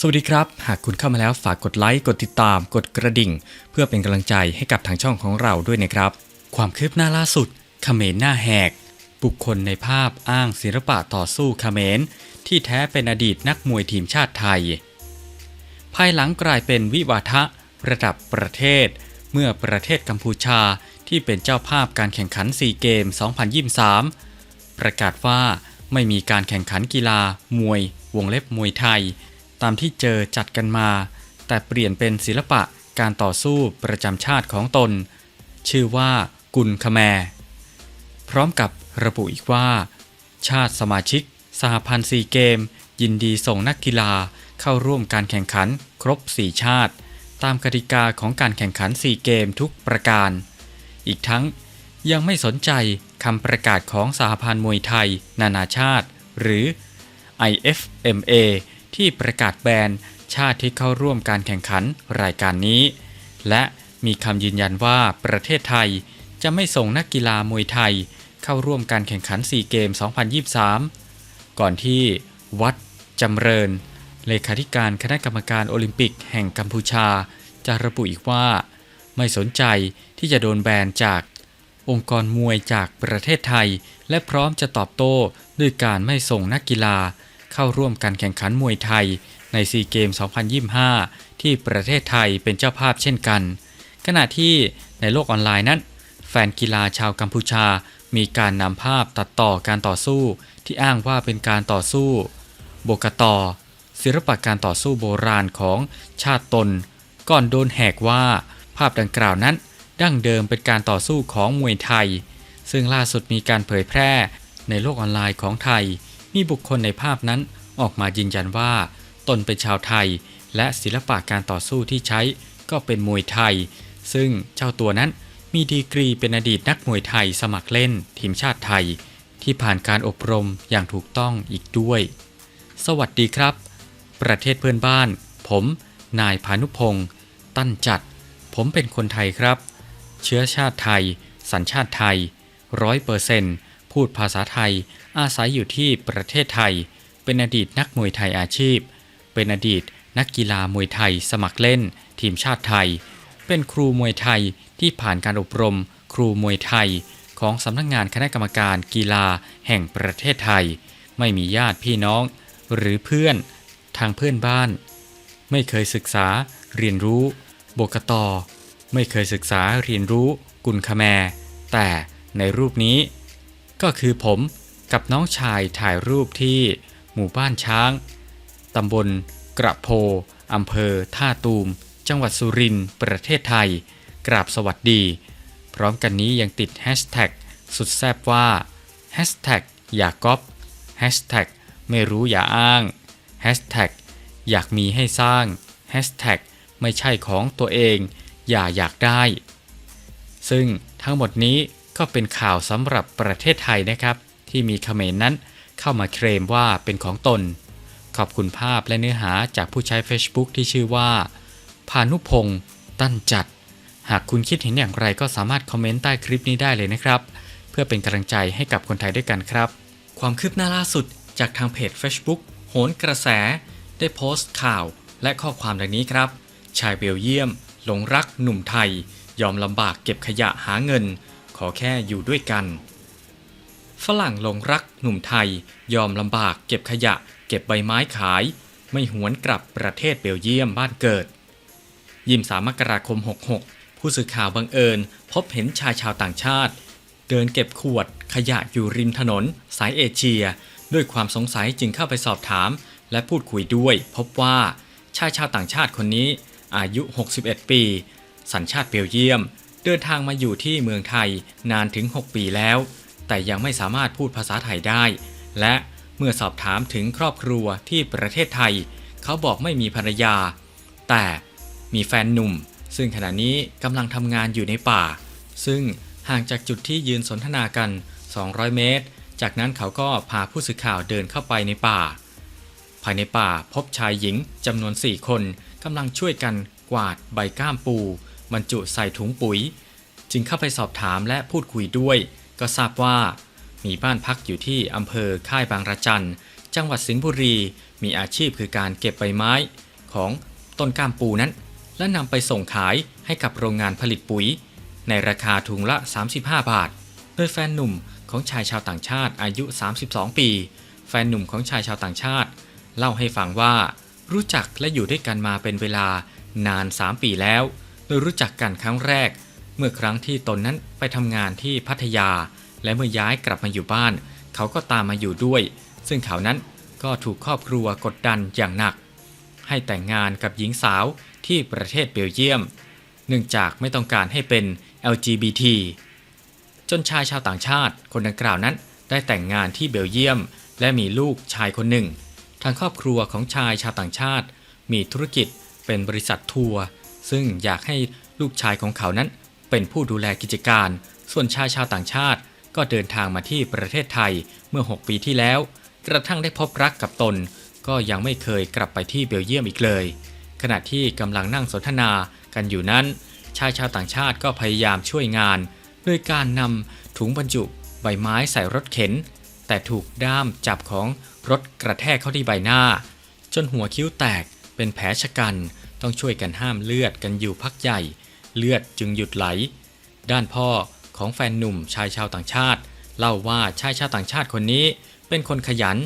สวัสดีครับ หากคุณเข้ามาแล้วฝากกดไลค์ กดติดตาม กดกระดิ่ง เพื่อเป็นกำลังใจให้กับทางช่องของเราด้วยนะครับ ความคืบหน้าล่าสุดเขมรหน้าแหก บุคคลในภาพอ้างศิลปะต่อสู้เขมร ที่แท้เป็นอดีตนักมวยทีมชาติไทย ภายหลังกลายเป็นวิวาทะ ระดับประเทศ เมื่อประเทศกัมพูชาที่เป็นเจ้าภาพการแข่งขันซีเกม 2023 ประกาศว่าไม่มีการแข่งขันกีฬามวย วงเล็บมวยไทย ตามที่เจอจัดกันมา แต่เปลี่ยนเป็นศิลปะการต่อสู้ประจำชาติของตน ชื่อว่ากุลคแมร์พร้อมกับระบุอีกว่า ชาติสมาชิก สหพันธ์ซีเกม ยินดีส่งนักกีฬาเข้าร่วมการแข่งขันครบ 4 ชาติ ตามกติกาของการแข่งขันซีเกมทุกประการ อีกทั้งยังไม่สนใจคำประกาศของสหพันธ์มวยไทย นานาชาติ หรือ IFMA ที่ประกาศแบนชาติที่เข้าร่วมการแข่งขันรายการนี้ และมีคำยืนยันว่าประเทศไทยจะไม่ส่งนักกีฬามวยไทย เข้าร่วมการแข่งขันซีเกม 2023 ก่อนที่วัดจำเริญ เลขาธิการคณะกรรมการโอลิมปิกแห่งกัมพูชา จะระบุอีกว่า ไม่สนใจที่จะโดนแบนจากองค์กรมวยจากประเทศไทย และพร้อมจะตอบโต้ด้วยการไม่ส่งนักกีฬา เข้าร่วมการแข่งขันมวยไทยในซีเกม 2025 ที่ประเทศไทยเป็นเจ้าภาพเช่นกัน ขณะที่ในโลกออนไลน์นั้น แฟนกีฬาชาวกัมพูชา มีการนำภาพตัดต่อการต่อสู้ที่อ้างว่าเป็นการต่อสู้ โบกตอศิลปะการต่อสู้โบราณของชาติตน ก่อนโดนแหกว่าภาพดังกล่าวนั้น ดั้งเดิมเป็นการต่อสู้ของมวยไทย ซึ่งล่าสุดมีการเผยแพร่ในโลกออนไลน์ของไทย มีบุคคลในภาพนั้นออกมายืนยันว่า ตนเป็นชาวไทย และศิลปะการต่อสู้ที่ใช้ก็เป็นมวยไทย ซึ่งเจ้าตัวนั้นมีดีกรีเป็นอดีตนักมวยไทยสมัครเล่นทีมชาติไทย ที่ผ่านการอบรมอย่างถูกต้องอีกด้วย สวัสดีครับ ประเทศเพื่อนบ้าน ผม นายพานุพงศ์ตั้นจัด ผมเป็นคนไทยครับ เชื้อชาติไทย สัญชาติไทยร้อยเปอร์เซนต์ พูดภาษาไทย อาศัยอยู่ที่ประเทศไทย เป็นอดีตนักมวยไทยอาชีพ เป็นอดีตนักกีฬามวยไทยสมัครเล่น ทีมชาติไทย เป็นครูมวยไทยที่ผ่านการอบรม ครูมวยไทย ของสำนักงงานคณะกรรมการกีฬาแห่งประเทศไทย ไม่มีญาติพี่น้อง หรือเพื่อนทางเพื่อนบ้าน ไม่เคยศึกษาเรียนรู้โบกตอไม่เคยศึกษาเรียนรู้กุลคแมแต่ในรูปนี้ ก็คือผมกับน้องชายถ่ายรูปที่หมู่บ้านช้าง ตำบลกระโพอำเภอท่าตูม จังหวัดสุรินทร์ประเทศไทย กราบสวัสดี พร้อมกันนี้ยังติดแฮชแท็กสุดแซบว่าแฮชแท็กอย่าก๊อปแฮชแท็กไม่รู้อย่าอ้างแฮชแท็กอยากมีให้สร้างแฮชแท็กไม่ใช่ของตัวเอง อย่าอยากได้ ซึ่งทั้งหมดนี้ ก็เป็นข่าวสำหรับประเทศไทยนะครับ ที่มีเขมรนั้นเข้ามาเคลมว่าเป็นของตน ขอบคุณภาพและเนื้อหาจากผู้ใช้ Facebook ที่ชื่อว่า พานุพงศ์ตั้นจัด หากคุณคิดเห็นอย่างไรก็สามารถคอมเมนต์ใต้คลิปนี้ได้เลยนะครับ เพื่อเป็นกำลังใจให้กับคนไทยด้วยกันครับ ความคืบหน้าล่าสุดจากทางเพจ Facebook โหนกระแส ได้โพสต์ข่าวและข้อความดังนี้ครับ ชายเบลเยียม หลงรักหนุ่มไทย ยอมลำบากเก็บขยะหาเงิน ขอแค่อยู่ด้วยกัน ฝรั่งหลงรักหนุ่มไทยยอมลำบากเก็บขยะ เก็บใบไม้ขาย ไม่หวนกลับประเทศเบลเยียมบ้านเกิด ยิมสามกราคม 66 ผู้สื่อข่าวบังเอิญ พบเห็นชายชาวต่างชาติ เดินเก็บขวดขยะอยู่ริมถนน สายเอเชีย ด้วยความสงสัยจึงเข้าไปสอบถาม และพูดคุยด้วย พบว่าชายชาวต่างชาติคนนี้อายุ 61 ปี สัญชาติเบลเยียม เดินทางมาอยู่ที่เมืองไทยนานถึง 6 ปีแล้ว แต่ยังไม่สามารถพูดภาษาไทยได้ และเมื่อสอบถามถึงครอบครัวที่ประเทศไทย เขาบอกไม่มีภรรยา แต่มีแฟนหนุ่ม ซึ่งขณะนี้กำลังทำงานอยู่ในป่า ซึ่งห่างจากจุดที่ยืนสนทนากัน 200 เมตร จากนั้นเขาก็พาผู้สื่อข่าวเดินเข้าไปในป่า ภายในป่าพบชายหญิงจำนวน 4 คนกำลังช่วยกันกวาดใบก้ามปู บรรจุใส่ถุงปุ๋ย จึงเข้าไปสอบถามและพูดคุยด้วย ก็ทราบว่า มีบ้านพักอยู่ที่อำเภอค่ายบางระจัน จังหวัดสิงห์บุรี มีอาชีพคือการเก็บใบไม้ของต้นก้ามปูนั้น และนำไปส่งขายให้กับโรงงานผลิตปุ๋ย ในราคาถุงละ 35 บาท โดยแฟนหนุ่มของชายชาวต่างชาติอายุ 32 ปี แฟนหนุ่มของชายชาวต่างชาติ เล่าให้ฟังว่ารู้จักและอยู่ด้วยกันมาเป็นเวลานาน 3 ปีแล้ว โดยรู้จักกันครั้งแรก เมื่อครั้งที่ตนนั้นไปทำงานที่พัทยา และเมื่อย้ายกลับมาอยู่บ้าน เขาก็ตามมาอยู่ด้วย ซึ่งเขานั้นก็ถูกครอบครัวกดดันอย่างหนัก ให้แต่งงานกับหญิงสาวที่ประเทศเบลเยียม เนื่องจากไม่ต้องการให้เป็น LGBT จนชายชาวต่างชาติคนดังกล่าวนั้นได้แต่งงานที่เบลเยียม และมีลูกชายคนหนึ่ง ทางครอบครัวของชายชาวต่างชาติ มีธุรกิจเป็นบริษัททัวร์ ซึ่งอยากให้ลูกชายของเขานั้นเป็นผู้ดูแลกิจการ ส่วนชายชาวต่างชาติ ก็เดินทางมาที่ประเทศไทยเมื่อ 6 ปีที่แล้ว กระทั่งได้พบรักกับตน ก็ยังไม่เคยกลับไปที่เบลเยียมอีกเลย ขณะที่กำลังนั่งสนทนากันอยู่นั้น ชายชาวต่างชาติก็พยายามช่วยงานโดยการนำถุงบรรจุใบไม้ใส่รถเข็น แต่ถูกด้ามจับของรถกระแทกเข้าที่ใบหน้า จนหัวคิ้วแตกเป็นแผลชะกัน ต้องช่วยกันห้ามเลือดกันอยู่พักใหญ่ เลือดจึงหยุดไหล ด้านพ่อของแฟนหนุ่มชายชาวต่างชาติ เล่าว่าชายชาวต่างชาติคนนี้ เป็นคนขยัน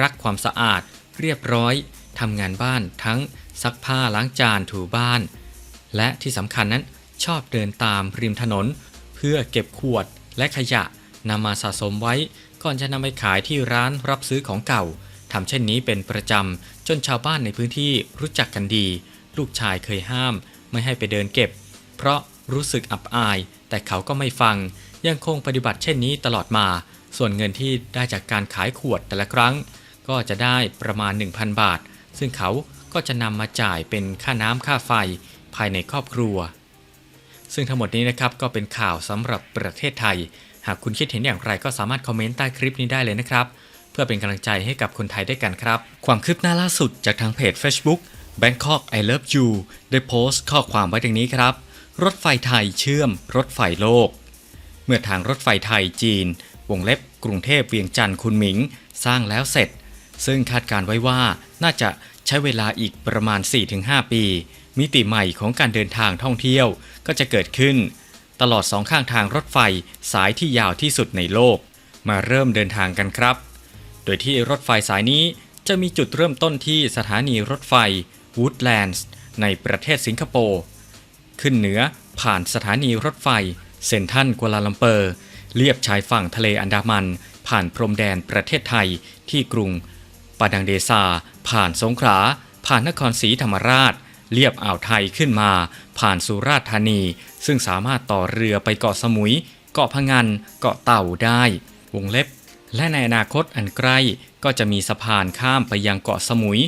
รักความสะอาด เรียบร้อยทำงานบ้านทั้งซักผ้าล้างจานถูบ้าน และที่สำคัญนั้นชอบเดินตามริมถนน เพื่อเก็บขวดและขยะนำมาสะสมไว้ ก่อนจะนำไปขายที่ร้านรับซื้อของเก่าทำเช่นนี้เป็นประจำจนชาวบ้านในพื้นที่รู้จักกันดี ลูกชายเคยห้าม ไม่ให้ไปเดินเก็บ เพราะรู้สึกอับอาย แต่เขาก็ไม่ฟัง ยังคงปฏิบัติเช่นนี้ตลอดมา ส่วนเงินที่ได้จากการขายขวดแต่ละครั้ง ก็จะได้ประมาณ 1,000 บาท ซึ่งเขาก็จะนำมาจ่ายเป็นค่าน้ำค่าไฟภายในครอบครัว ซึ่งทั้งหมดนี้นะครับก็เป็นข่าวสำหรับประเทศไทย หากคุณคิดเห็นอย่างไรก็สามารถคอมเมนต์ใต้คลิปนี้ได้เลยนะครับ เพื่อเป็นกำลังใจให้กับคนไทยด้วยกันครับ ความคืบหน้าล่าสุดจากทางเพจ Facebook Bangkok I Love You ได้โพสต์ข้อความไว้ดังนี้ครับ รถไฟไทยเชื่อมรถไฟโลก เมื่อทางรถไฟไทยจีน วงเล็บกรุงเทพเวียงจันทร์คุณหมิง สร้างแล้วเสร็จ ซึ่งคาดการไว้ว่าน่าจะใช้เวลาอีกประมาณ 4-5 ปี มิติใหม่ของการเดินทางท่องเที่ยวก็จะเกิดขึ้น ตลอดสองข้างทางรถไฟสายที่ยาวที่สุดในโลก มาเริ่มเดินทางกันครับ โดยที่รถไฟสายนี้จะมีจุดเริ่มต้นที่สถานีรถไฟ Woodlands ในประเทศสิงคโปร์ ขึ้นเหนือผ่านสถานีรถไฟ เซนทันกัวลาลัมเปอร์ เลียบชายฝั่งทะเลอันดามัน ผ่านพรมแดนประเทศไทยที่กรุงปาดังเดซา ผ่านสงขลา ผ่านนครศรีธรรมราช เลียบอ่าวไทยขึ้นมา ผ่านสุราษฎร์ธานี ซึ่งสามารถต่อเรือไปเกาะสมุย เกาะพะงัน เกาะเต่าได้ วงเล็บ และในอนาคตอันใกล้ก็จะมีสะพานข้ามไปยังเกาะสมุย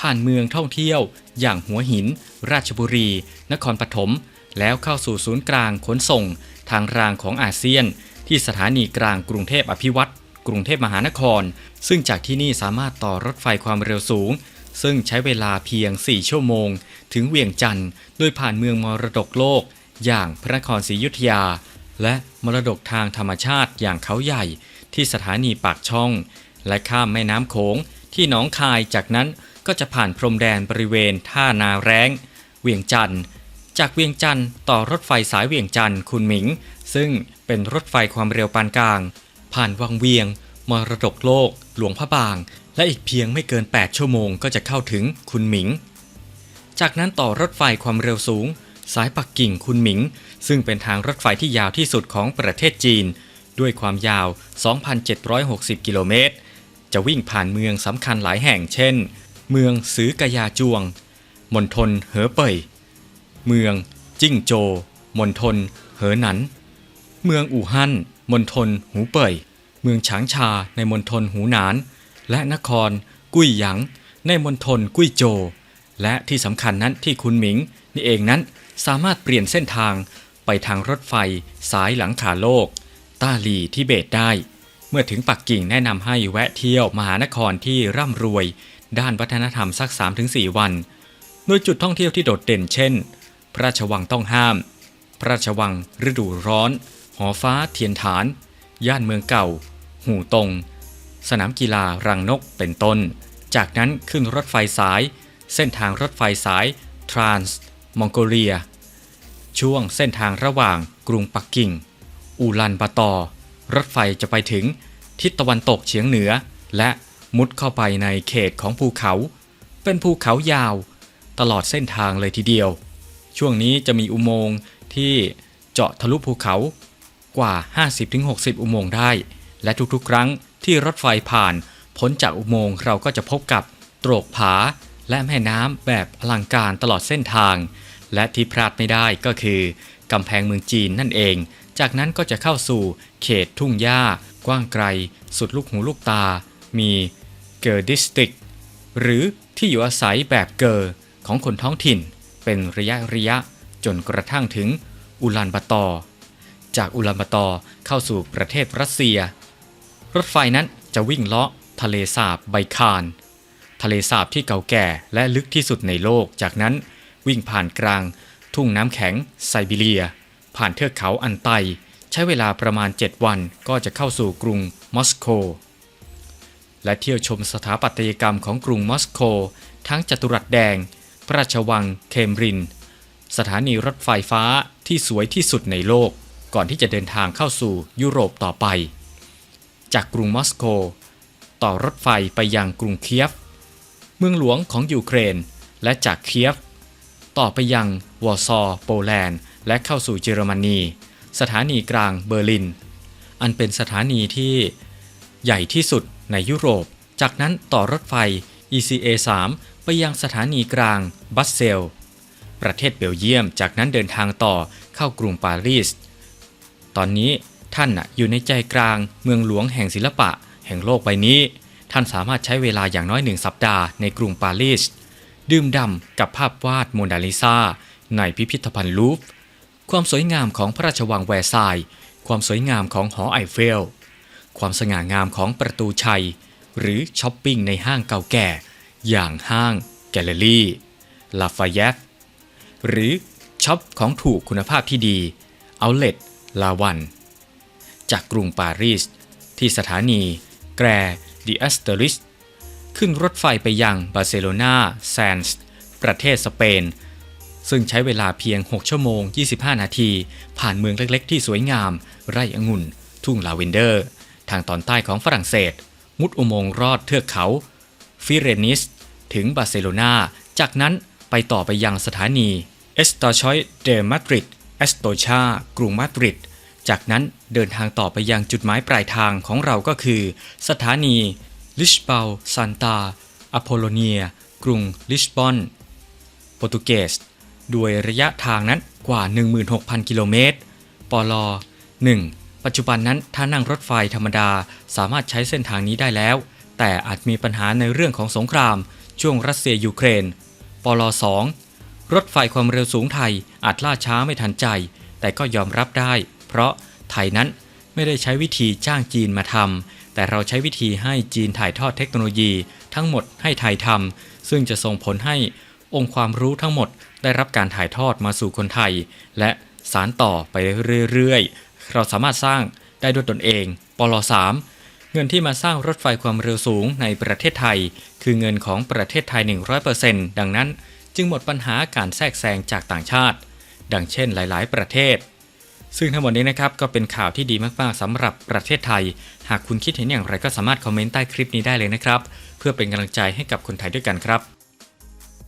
ผ่านเมืองท่องเที่ยว อย่างหัวหิน ราชบุรี นครปฐมแล้วเข้าสู่ศูนย์กลางขนส่ง ทางรางของอาเซียน ที่สถานีกลางกรุงเทพอภิวัตรกรุงเทพมหานคร ซึ่งจากที่นี่สามารถต่อรถไฟความเร็วสูง ซึ่งใช้เวลาเพียง 4 ชั่วโมง ถึงเวียงจันทร์โดยผ่านเมืองมรดกโลก อย่างพระนครศรีอยุธยา และมรดกทางธรรมชาติอย่างเขาใหญ่ ที่สถานีปากช่อง และข้ามแม่น้ำโขงที่หนองคายจากนั้น ก็จะผ่านพรมแดนบริเวณท่านาแร้ง เวียงจันทร์ จากเวียงจันทร์ต่อรถไฟสายเวียงจันทร์คุณหมิง ซึ่งเป็นรถไฟความเร็วปานกลาง ผ่านวังเวียง มรดกโลก หลวงพระบาง และอีกเพียงไม่เกิน 8 ชั่วโมงก็จะเข้าถึงคุณหมิง จากนั้นต่อรถไฟความเร็วสูง สายปักกิ่งคุณหมิง ซึ่งเป็นทางรถไฟที่ยาวที่สุดของประเทศจีน ด้วยความยาว 2,760 กิโลเมตรจะวิ่งผ่านเมืองสำคัญหลายแห่งเช่น เมืองซือกยาจวง มณฑลเหอเป่ย เมืองจิ้งโจว มณฑลเหอหนัน เมืองอู่ฮั่น มณฑลหูเป่ย เมืองฉางชาในมณฑลหูหนาน และนครกุ้ยหยางในมณฑลกุ้ยโจว และที่สำคัญนั้นที่คุณหมิงนี่เองนั้นสามารถเปลี่ยนเส้นทางไปทางรถไฟสายหลังขาโลก ต้าหลีทิเบตได้ เมื่อถึงปักกิ่งแนะนำให้แวะเที่ยวมหานครที่ร่ำรวย ด้านวัฒนธรรมสัก 3-4 วัน โดยจุดท่องเที่ยวที่โดดเด่นเช่น พระราชวังต้องห้าม พระราชวังฤดูร้อน หอฟ้าเทียนฐาน ย่านเมืองเก่า หูตง สนามกีฬารังนกเป็นต้น จากนั้นขึ้นรถไฟสาย เส้นทางรถไฟสาย ทรานส์มองโกเลีย ช่วงเส้นทางระหว่างกรุงปักกิ่ง อูลันบาตอร์รถไฟจะไปถึงทิศตะวันตกเฉียงเหนือ และ มุดเข้าไปในเขตของภูเขา เป็นภูเขายาว ตลอดเส้นทางเลยทีเดียว ช่วงนี้จะมีอุโมงค์ที่เจาะทะลุภูเขากว่า 50-60 อุโมงค์ได้ และทุกๆ ครั้งที่รถไฟผ่านพ้นจากอุโมงค์เราก็จะพบกับโตรกผาและแม่น้ำแบบอลังการตลอดเส้นทาง และที่พลาดไม่ได้ก็คือกำแพงเมืองจีนนั่นเอง จากนั้นก็จะเข้าสู่เขตทุ่งหญ้ากว้างไกล สุดลูกหูลูกตา มี เกอร์ดิสติกหรือที่อยู่อาศัยแบบเกอร์ของคนท้องถิ่น เป็นระยะระยะจนกระทั่งถึงอุลันบาตอร์จากอุลันบาตอร์เข้าสู่ประเทศรัสเซีย รถไฟนั้นจะวิ่งเลาะทะเลสาบไบคาน ทะเลสาบที่เก่าแก่และลึกที่สุดในโลก จากนั้นวิ่งผ่านกลาง ทุ่งน้ำแข็งไซบีเรีย ผ่านเทือกเขาอันไต ใช้เวลาประมาณ 7 วันก็จะเข้าสู่กรุงมอสโก และเที่ยวชมสถาปัตยกรรมของกรุงมอสโก ทั้งจัตุรัสแดง พระราชวัง เคมริน สถานีรถไฟฟ้าที่สวยที่สุดในโลก ก่อนที่จะเดินทางเข้าสู่ยุโรปต่อไป จากกรุงมอสโก ต่อรถไฟไปยังกรุงเคียฟ เมืองหลวงของยูเครน และจากเคียฟ ต่อไปยังวอร์ซอโปแลนด์ และเข้าสู่เยอรมนี สถานีกลางเบอร์ลิน อันเป็นสถานีที่ใหญ่ที่สุด ในยุโรป จากนั้นต่อรถไฟ ECA 3 ไปยังสถานีกลางบัสเซล ประเทศเบลเยียม จากนั้นเดินทางต่อเข้ากรุงปารีส ตอนนี้ท่านอยู่ในใจกลางเมืองหลวงแห่งศิลปะ แห่งโลกใบนี้ ท่านสามารถใช้เวลาอย่างน้อยหนึ่งสัปดาห์ในกรุงปารีส ดื่มด่ำกับภาพวาดโมนาลิซาในพิพิธภัณฑ์ลูฟ ความสวยงามของพระราชวังแวร์ซาย ความสวยงามของหอไอเฟล ความสง่างามของประตูชัย หรือช้อปปิ้งในห้างเก่าแก่ อย่างห้างแกลเลอรี่ลาฟายตหรือช็อปของถูกคุณภาพที่ดีเอาเล t ลาวัน จากกรุงปารีส ที่สถานีแกรดิอัสเตอริสขึ้นรถไฟไปยังบาร์เซโลนาแซนส์ประเทศสเปน ซึ่งใช้เวลาเพียง 6 ชั่วโมง 25 นาที ผ่านเมืองเล็กๆ ที่สวยงาม ไร่องุ่น ทุ่งลาเวนเดอร์ ทางตอนใต้ของฝรั่งเศส มุดอุโมงค์รอดเทือกเขา ฟิเรนิส ถึงบาร์เซโลนาจากนั้นไปต่อไปยังสถานีเอสตาชอยเดมาดริดเอสโตชากรุงมาดริดจากนั้นเดินทางต่อไปยังจุดหมายปลายทางของเราก็คือ สถานีลิชเบลซานตาอโพโลเนีย กรุงลิชบอน โปรตุเกส ด้วยระยะทางนั้นกว่า 16,000 กิโลเมตร ปล 1. ปัจจุบันนั้นถ้านั่งรถไฟธรรมดาสามารถใช้เส้นทางนี้ได้แล้ว แต่อาจมีปัญหาในเรื่องของสงคราม ช่วงรัสเซียยูเครน ปล 2. รถไฟความเร็วสูงไทยอาจล่าช้าไม่ทันใจ แต่ก็ยอมรับได้ เพราะไทยนั้นไม่ได้ใช้วิธีจ้างจีนมาทำแต่เราใช้วิธีให้จีนถ่ายทอดเทคโนโลยี ทั้งหมดให้ไทยทำซึ่งจะส่งผลให้องค์ความรู้ทั้งหมดได้รับการถ่ายทอดมาสู่คนไทย และสารต่อไปเรื่อยๆ เราสามารถสร้างได้ด้วยตนเองปล3เงินที่มาสร้างรถไฟความเร็วสูงในประเทศไทย คือเงินของประเทศไทย 100%ดังนั้นจึงหมดปัญหาการแทรกแซงจากต่างชาติ ดังเช่นหลาย ๆ ประเทศ ซึ่งทั้งหมดนี้นะครับก็เป็นข่าวที่ดีมาก ๆสำหรับประเทศไทย หากคุณคิดเห็นอย่างไรก็สามารถคอมเมนต์ใต้คลิปนี้ได้เลยนะครับ เพื่อเป็นกำลังใจให้กับคนไทยด้วยกันครับ